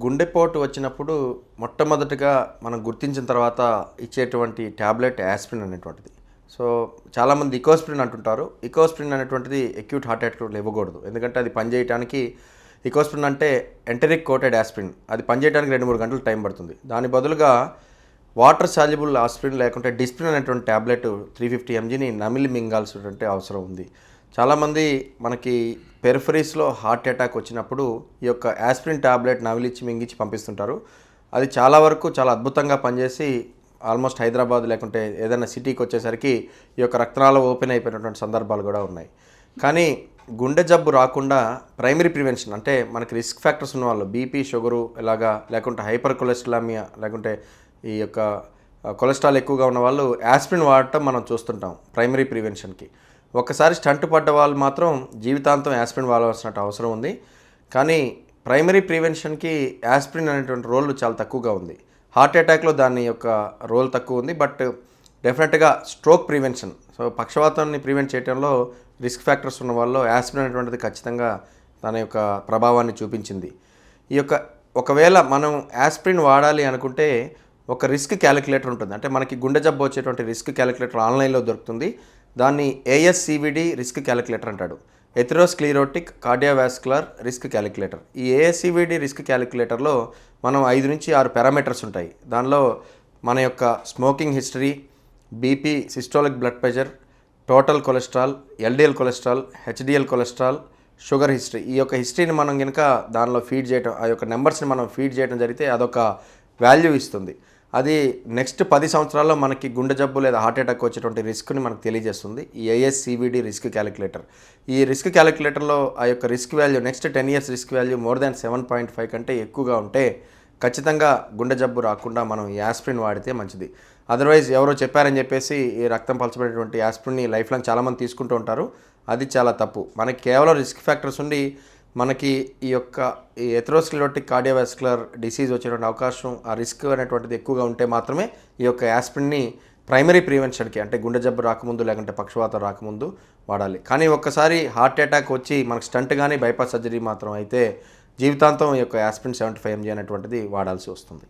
గుండెపోటు వచ్చినప్పుడు మొట్టమొదటిగా మనం గుర్తించిన తర్వాత ఇచ్చేటువంటి ట్యాబ్లెట్ యాస్పిరిన్ అనేటువంటిది. సో చాలామంది ఇకోస్ప్రిన్ అంటుంటారు. ఇకోస్ప్రిన్ అనేటువంటిది అక్యూట్ హార్ట్ అటాక్ ఇవ్వకూడదు ఎందుకంటే అది పనిచేయడానికి ఇకోస్ప్రిన్ అంటే ఎంటరిక్ కోటెడ్ యాస్పిరిన్ అది పనిచేయడానికి రెండు మూడు గంటలు టైం పడుతుంది. దాని బదులుగా వాటర్ సాల్యుబుల్ ఆస్పిరిన్ లేకుంటే డిస్ప్రిన్ అనేటువంటి ట్యాబ్లెట్ త్రీ ఫిఫ్టీ ఎంజీని నమిలి మింగాల్సినటువంటి అవసరం ఉంది. చాలామంది మనకి పెరిఫరీస్లో హార్ట్ అటాక్ వచ్చినప్పుడు ఈ యొక్క యాస్పిరిన్ ట్యాబ్లెట్ నవిలిచ్చి మింగిచ్చి పంపిస్తుంటారు. అది చాలా వరకు చాలా అద్భుతంగా పనిచేసి ఆల్మోస్ట్ హైదరాబాద్ లేకుంటే ఏదైనా సిటీకి వచ్చేసరికి ఈ యొక్క రక్తనాళ ఓపెన్ అయిపోయినటువంటి సందర్భాలు కూడా ఉన్నాయి. కానీ గుండె జబ్బు రాకుండా ప్రైమరీ ప్రివెన్షన్ అంటే మనకి రిస్క్ ఫ్యాక్టర్స్ ఉన్న వాళ్ళు బీపీ షుగరు ఇలాగా లేకుంటే హైపర్ కొలెస్ట్రామియా లేకుంటే ఈ యొక్క కొలెస్ట్రాల్ ఎక్కువగా ఉన్న వాళ్ళు యాస్పిరిన్ వాడటం మనం చూస్తుంటాం ప్రైమరీ ప్రివెన్షన్కి. ఒక్కసారి స్టంట్ పడ్డ వాళ్ళు మాత్రం జీవితాంతం యాస్పిరిన్ వాడవలసిన అవసరం ఉంది. కానీ ప్రైమరీ ప్రివెన్షన్కి యాస్పిరిన్ అనేటువంటి రోల్ చాలా తక్కువగా ఉంది. హార్ట్ అటాక్లో దాని యొక్క రోల్ తక్కువ ఉంది. బట్ డెఫినెట్గా స్ట్రోక్ ప్రివెన్షన్ సో పక్షవాతాన్ని ప్రివెంట్ చేయడంలో రిస్క్ ఫ్యాక్టర్స్ ఉన్న వాళ్ళు యాస్పిరిన్ అనేటువంటిది ఖచ్చితంగా తన యొక్క ప్రభావాన్ని చూపించింది. ఈ యొక్క ఒకవేళ మనం యాస్పిరిన్ వాడాలి అనుకుంటే ఒక రిస్క్ క్యాలిక్యులేటర్ ఉంటుంది. అంటే మనకి గుండె జబ్బు వచ్చేటువంటి రిస్క్ క్యాలిక్యులేటర్ ఆన్లైన్లో దొరుకుతుంది. దాన్ని ఏఎస్సివిడి రిస్క్ క్యాలిక్యులేటర్ అంటాడు. ఎథిరోస్క్లీరోటిక్ కార్డియోవాస్కులర్ రిస్క్ క్యాలిక్యులేటర్ ఈ ఏఎస్సివిడి రిస్క్ క్యాలిక్యులేటర్లో మనం ఐదు నుంచి ఆరు పారామీటర్స్ ఉంటాయి. దానిలో మన యొక్క smoking history BP systolic blood pressure total cholesterol LDL cholesterol HDL cholesterol sugar history ఈ యొక్క హిస్టరీని మనం కనుక దానిలో ఫీడ్ చేయటం ఆ యొక్క నెంబర్స్ని మనం ఫీడ్ చేయడం జరిగితే అదొక వాల్యూ ఇస్తుంది. అది నెక్స్ట్ పది సంవత్సరాల్లో మనకి గుండె జబ్బు లేదా హార్ట్ అటాక్ వచ్చేటువంటి రిస్క్ని మనకు తెలియజేస్తుంది. ఈ ఏఎస్సివిడి రిస్క్ క్యాలిక్యులేటర్ ఈ రిస్క్ క్యాలిక్యులేటర్లో ఆ యొక్క risk value next ten years risk value more than seven point five కంటే ఎక్కువగా ఉంటే ఖచ్చితంగా గుండె జబ్బు రాకుండా మనం ఈ యాస్ప్రిన్ వాడితే మంచిది. అదర్వైజ్ ఎవరో చెప్పారని చెప్పేసి ఈ రక్తం పలచబడేటువంటి యాస్ప్రిన్ని లైఫ్ లాంగ్ చాలామంది తీసుకుంటూ ఉంటారు. అది చాలా తప్పు. మనకి కేవలం రిస్క్ ఫ్యాక్టర్స్ ఉండి మనకి ఈ యొక్క ఈ ఎథ్రోస్క్లరోటిక్ కార్డియోవాస్కులర్ డిసీజ్ వచ్చేటువంటి అవకాశం ఆ రిస్క్ అనేటువంటిది ఎక్కువగా ఉంటే మాత్రమే ఈ యొక్క యాస్పిన్ని ప్రైమరీ ప్రివెన్షన్కి అంటే గుండె జబ్బు రాకముందు లేకుంటే పక్షవాతం రాకముందు వాడాలి. కానీ ఒక్కసారి హార్ట్ అటాక్ వచ్చి మనకు స్టంట్ కానీ బైపాస్ సర్జరీ మాత్రం అయితే జీవితాంతం ఈ యొక్క యాస్పిన్ సెవెంటీ ఫైవ్ ఎంజీ అనేటువంటిది వాడాల్సి వస్తుంది.